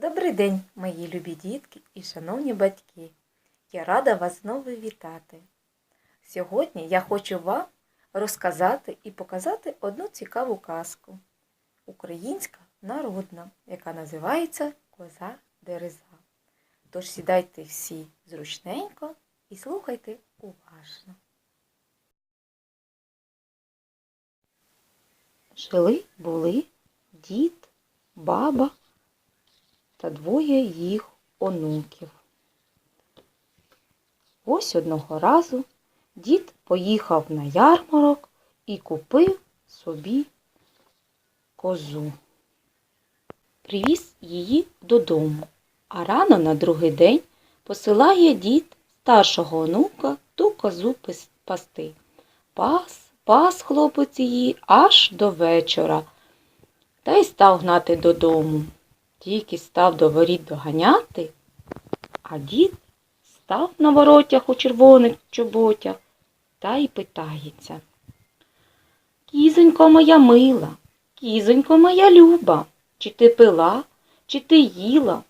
Добрий день, мої любі дітки і шановні батьки. Я рада вас знову вітати. Сьогодні я хочу вам розказати і показати одну цікаву казку. Українська народна, яка називається Коза Дереза. Тож сідайте всі зручненько і слухайте уважно. Жили були дід, баба та двоє їх онуків. Ось одного разу дід поїхав на ярмарок і купив собі козу. Привіз її додому, а рано на другий день посилає дід старшого онука ту козу пасти. Пас, пас хлопець її аж до вечора, та й став гнати додому. Тільки став до воріт доганяти, а дід став на воротях у червоних чоботях та й питається. Кізонько моя мила, кізонько моя люба, чи ти пила, чи ти їла?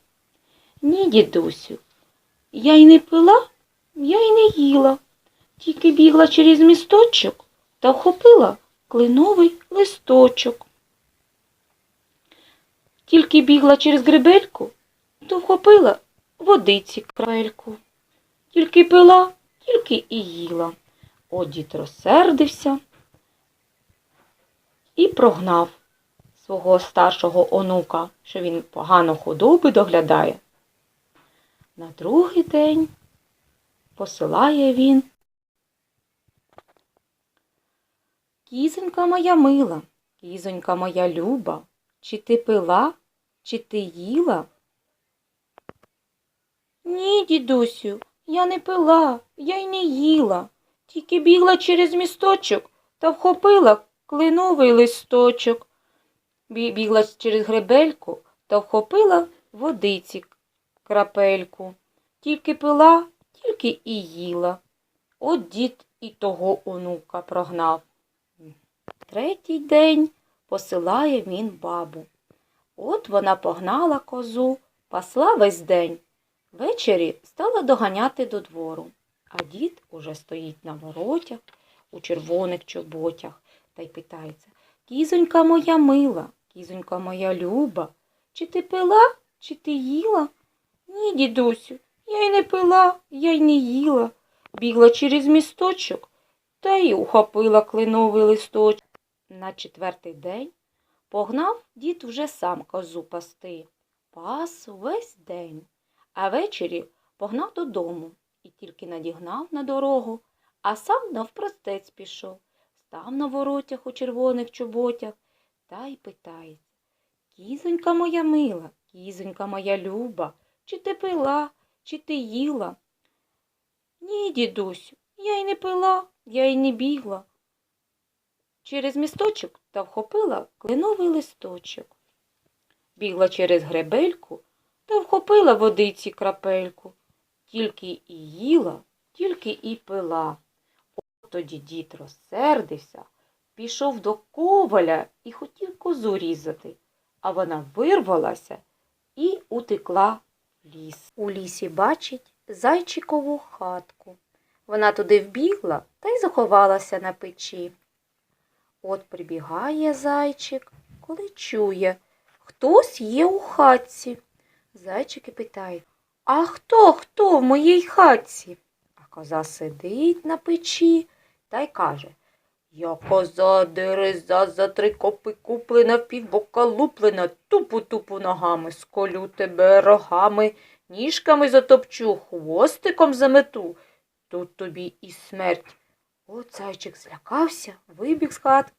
Ні, дідусю, я й не пила, я й не їла, тільки бігла через місточок та вхопила клиновий листочок. Тільки бігла через гребельку, то вхопила водиці крапельку. Тільки пила, тільки і їла. От дід розсердився і прогнав свого старшого онука, що він погано худоби доглядає. На другий день посилає він. Кізонька моя мила, кізонька моя люба, чи ти пила, чи ти їла? Ні, дідусю, я не пила, я й не їла, тільки бігла через місточок та вхопила клиновий листочок. Бігла через гребельку та вхопила водиці крапельку. Тільки пила, тільки і їла. От дід і того онука прогнав. Третій день посилає він бабу. От вона погнала козу, пасла весь день. Ввечері стала доганяти до двору, а дід уже стоїть на воротях у червоних чоботях та й питається Кізонька моя мила, кізонька моя люба, чи ти пила, чи ти їла? Ні, дідусю, я й не пила, я й не їла. Бігла через місточок та й ухопила клиновий листочок. На четвертий день погнав дід вже сам козу пасти. Пас весь день, а ввечері погнав додому і тільки надігнав на дорогу, а сам навпростець пішов, став на воротях у червоних чоботях та й питається. Кізонька моя мила, кізонька моя люба, чи ти пила, чи ти їла? Ні, дідусю, я й не пила, я й не бігла. Через місточок та вхопила клиновий листочок. Бігла через гребельку та вхопила водиці крапельку. Тільки і їла, тільки і пила. От тоді дід розсердився, пішов до коваля і хотів козу різати, а вона вирвалася і утекла в ліс. У лісі бачить зайчикову хатку. Вона туди вбігла та й заховалася на печі. От прибігає зайчик, коли чує, хтось є у хатці. Зайчик і питає, а хто, хто в моїй хатці? А коза сидить на печі та й каже, я коза дереза за три копи куплена, півбока луплена, тупу-тупу ногами, сколю тебе рогами, ніжками затопчу, хвостиком замету. Тут тобі і смерть. От зайчик злякався, вибіг з хат,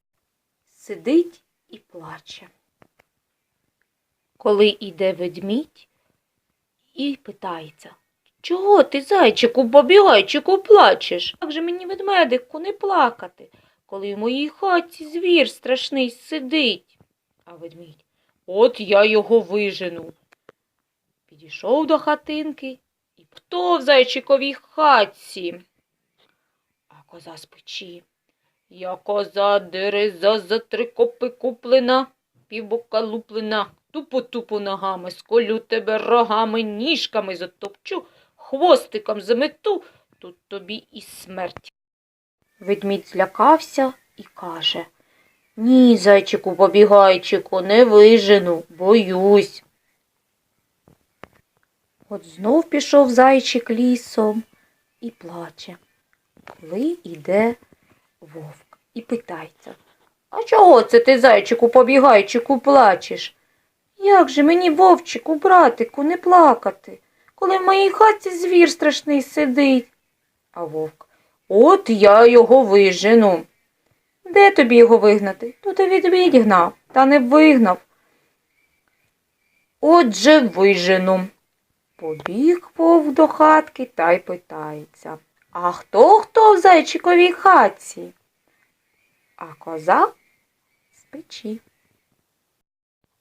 сидить і плаче. Коли іде ведмідь і питається, чого ти, зайчику, побігайчику, плачеш? Як же мені ведмедику не плакати, коли в моїй хаті звір страшний сидить? А ведмідь, от я його вижену. Підійшов до хатинки і хто в зайчиковій хатці? Коза з. Я коза дереза за три копи куплена, півбока луплена, тупо-тупо ногами, сколю тебе рогами, ніжками затопчу, хвостиком замету, тут тобі і смерть. Ведмідь злякався і каже Ні, зайчику побігайчику, не вижену, боюсь. От знов пішов зайчик лісом і плаче. Коли йде вовк і питається. А чого це ти, зайчику, побігайчику, плачеш? Як же мені, вовчику, братику, не плакати, коли в моїй хаті звір страшний сидить? А вовк, от я його вижену. Де тобі його вигнати? Тут і відмідь гнав, та не вигнав. Отже, вижену. Побіг вовк до хатки та й питається. А хто хто в зайчиковій хатці? А коза з печі.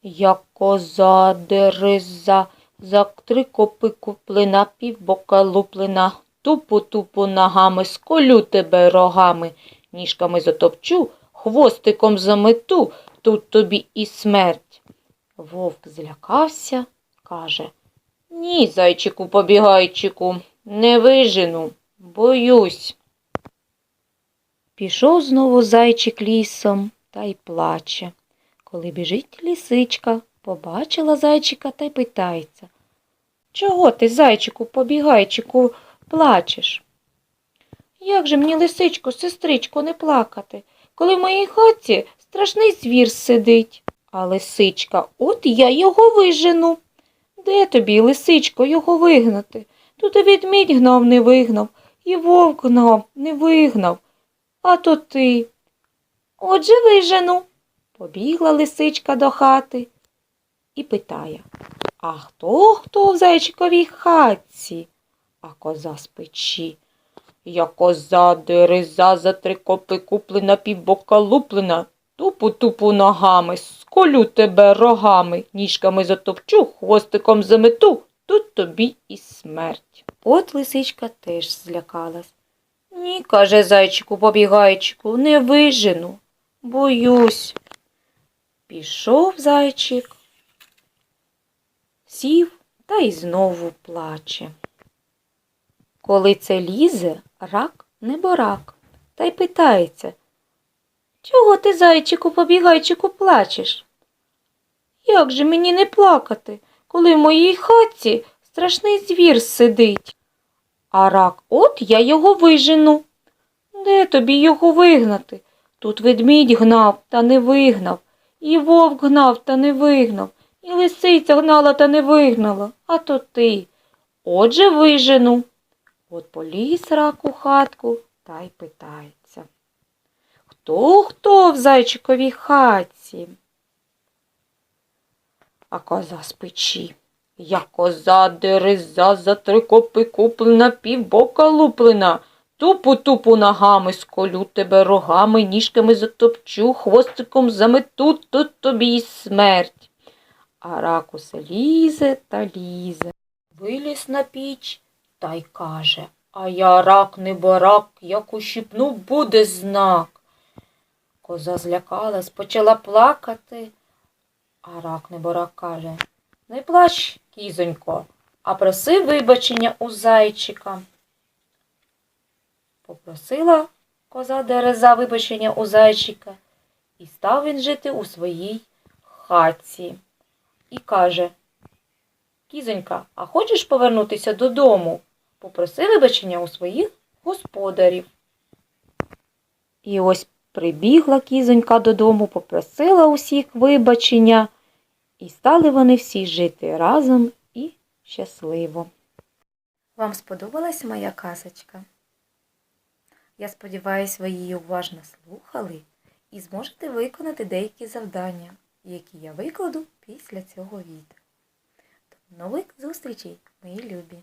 Як коза дереза, за три копи куплена, півбока луплена, тупу-тупу ногами, сколю тебе рогами, ніжками затопчу, хвостиком замету, тут тобі і смерть. Вовк злякався, каже Ні, зайчику побігайчику, не вижену, боюсь. Пішов знову зайчик лісом та й плаче. Коли біжить лісичка, побачила зайчика та й питається. Чого ти, зайчику, побігайчику, плачеш? Як же мені, лисичко, сестричко, не плакати, коли в моїй хаті страшний звір сидить. А лисичка, от я його вижену. Де тобі, лисичко, його вигнати? Тут і відмідь гнав, не вигнав, і вовк гнав, не вигнав. А то ти. Отже, вижену. Побігла лисичка до хати і питає А хто хто в зайчиковій хатці? А коза з печі. Я коза дереза за три копи куплена, півбока луплена, тупу-тупу ногами, сколю тебе рогами, ніжками затопчу, хвостиком замету, тут тобі і смерть. От лисичка теж злякалась. Ні, каже зайчику, побігайчику, не вижену, боюсь. Пішов зайчик, сів та й знову плаче. Коли це лізе, рак не борак, та й питається, чого ти, зайчику, побігайчику, плачеш? Як же мені не плакати, коли в моїй хатці страшний звір сидить? А рак, от я його вижену. Де тобі його вигнати? Тут ведмідь гнав та не вигнав. І вовк гнав та не вигнав, і лисиця гнала та не вигнала, а то ти. Отже, вижену. От поліз рак у хатку та й питається. Хто хто в зайчиковій хатці? А коза з печі. Я коза дереза за три копи куплена, півбока луплена. Тупу-тупу ногами сколю тебе рогами, ніжками затопчу, хвостиком замету, тут тобі й смерть. А рак усе лізе та лізе. Виліз на піч та й каже, а я рак не барак, як ущипну, буде знак. Коза злякалась, почала плакати, а рак не барак каже, не плач, кізонько, а проси вибачення у зайчика. Попросила коза дереза вибачення у зайчика, і став він жити у своїй хатці. І каже Кізонька, а хочеш повернутися додому? Попроси вибачення у своїх господарів. І ось прибігла кізонька додому, попросила усіх вибачення, і стали вони всі жити разом і щасливо. Вам сподобалась моя казочка? Я сподіваюся, ви її уважно слухали і зможете виконати деякі завдання, які я викладу після цього відео. До нових зустрічей, мої любі!